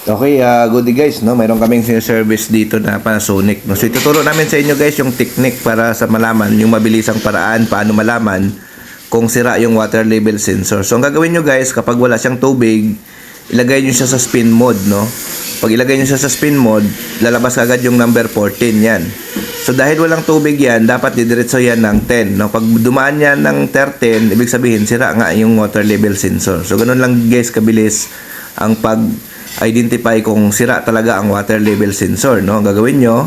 Okay, uh, good day guys, no? Mayroon kaming service dito na Panasonic, no? So ituturo namin sa inyo guys yung technique para sa malaman, yung mabilisang paraan paano malaman kung sira yung water level sensor. So ang gagawin nyo guys, kapag wala siyang tubig, ilagay nyo siya sa spin mode, no? Pag ilagay nyo siya sa spin mode, lalabas agad yung number 14 yan. So dahil walang tubig yan, dapat didiretso yan ng 10. No? Pag dumaan yan ng 13, ibig sabihin sira nga yung water level sensor. So ganun lang guys kabilis ang pag-identify kung sira talaga ang water level sensor. No? Gagawin nyo,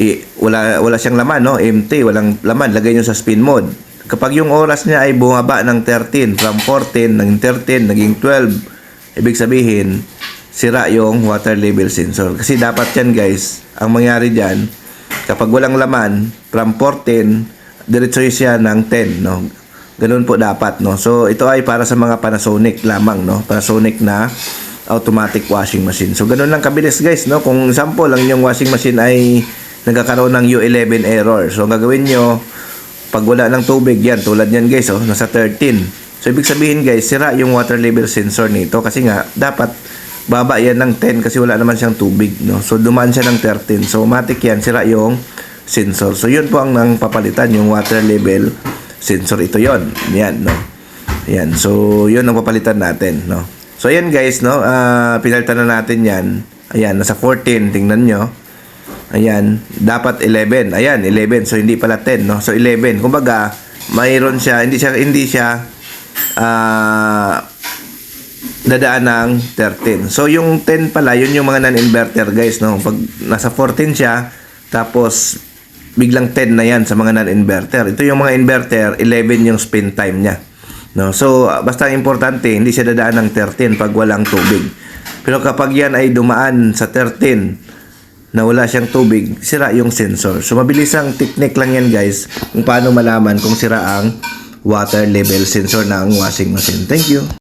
i- wala, wala siyang laman, no? empty, walang laman, lagay nyo sa spin mode. Kapag yung oras niya ay bumaba ng 13, from 14, naging 13, naging 12, ibig sabihin, sira yung water level sensor. Kasi dapat yan guys, ang mangyari dyan, kapag walang laman, from 14, diretso siya ng 10, no? Ganun po dapat, no? So, ito ay para sa mga Panasonic lamang, no? Panasonic na automatic washing machine. So, ganun lang kabilis, guys, no? Kung sample lang yung washing machine ay nagkakaroon ng U11 error. So, ang gagawin nyo, pag wala ng tubig, yan, tulad yan, guys, oh, nasa 13. So, ibig sabihin, guys, sira yung water level sensor nito kasi nga, dapat baba yan ng 10 kasi wala naman siyang tubig, no? So, dumaan siya ng 13. So, automatic yan, sira yung sensor. So, yun po ang nang papalitan, yung water level sensor. Ito yon Yan, no? Yan. So, yun ang papalitan natin, no? So, ayan guys, no? Ah, pinalitan na natin yan. Ayan, nasa 14. Tingnan nyo. Ayan, dapat 11. Ayan, 11. So hindi pala 10, no? So 11. Kumbaga, mayroon siya, hindi siya hindi siya ah dadaan ng 13. So yung 10 pala, yun yung mga non-inverter, guys, no? Pag nasa 14 siya, tapos biglang 10 na yan sa mga non-inverter. Ito yung mga inverter, 11 yung spin time niya. No? So, ah, basta importante, hindi siya dadaan ng 13 pag walang tubig. Pero kapag yan ay dumaan sa 13, na wala siyang tubig, sira yung sensor. So, mabilis ang technique lang yan, guys, kung paano malaman kung sira ang water level sensor ng washing machine. Thank you.